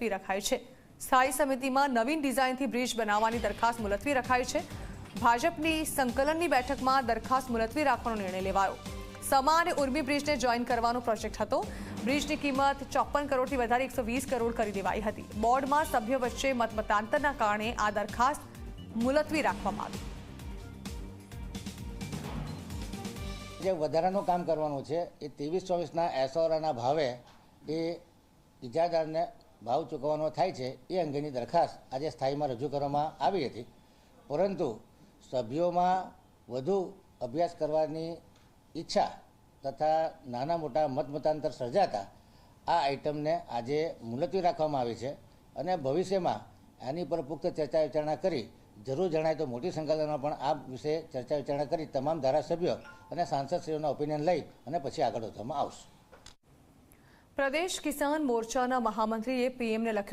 મુલતવી રખાઈ છે. સ્થાયી સમિતિમાં નવીન ડિઝાઇનથી બ્રિજ બનાવવાની દરખાસ્ત મુલતવી રખાઈ છે. ભાજપની સંકલનની બેઠકમાં દરખાસ્ત મુલતવી રાખવાનો નિર્ણય લેવાયો. સમા અને ઉર્મી બ્રિજને જોઈન કરવાનો પ્રોજેક્ટ હતો. બ્રિજની કિંમત ચોપન કરોડથી વધારે એકસો કરોડ કરી દેવાઈ હતી. બોર્ડમાં સભ્ય વચ્ચે મતમતાંતરના કારણે આ દરખાસ્ત મુલતવી રાખવામાં આવી. જે વધારાનું કામ કરવાનું છે, એ ત્રેવીસ ચોવીસના એસઓરાના ભાવે એ ઇજાદારને ભાવ ચૂકવવાનો થાય છે એ અંગેની દરખાસ્ત આજે સ્થાયીમાં રજૂ કરવામાં આવી હતી. પરંતુ સભ્યોમાં વધુ અભ્યાસ કરવાની ઈચ્છા તથા નાના મોટા મતમતાંતર સર્જાતા આ આઇટમને આજે મુલતવી રાખવામાં આવી છે અને ભવિષ્યમાં આની પર પુખ્ત ચર્ચા વિચારણા કરી જરૂર જણાય તો મોટી સંખ્યામાં પણ આ વિશે ચર્ચા વિચારણા કરી તમામ ધારાસભ્યો અને સાંસદશ્રીઓના ઓપિનિયન લઈ અને પછી આગળ વધવામાં આવશે. પ્રદેશ કિસાન મોરચાના મહામંત્રીએ પીએમને લખ્યું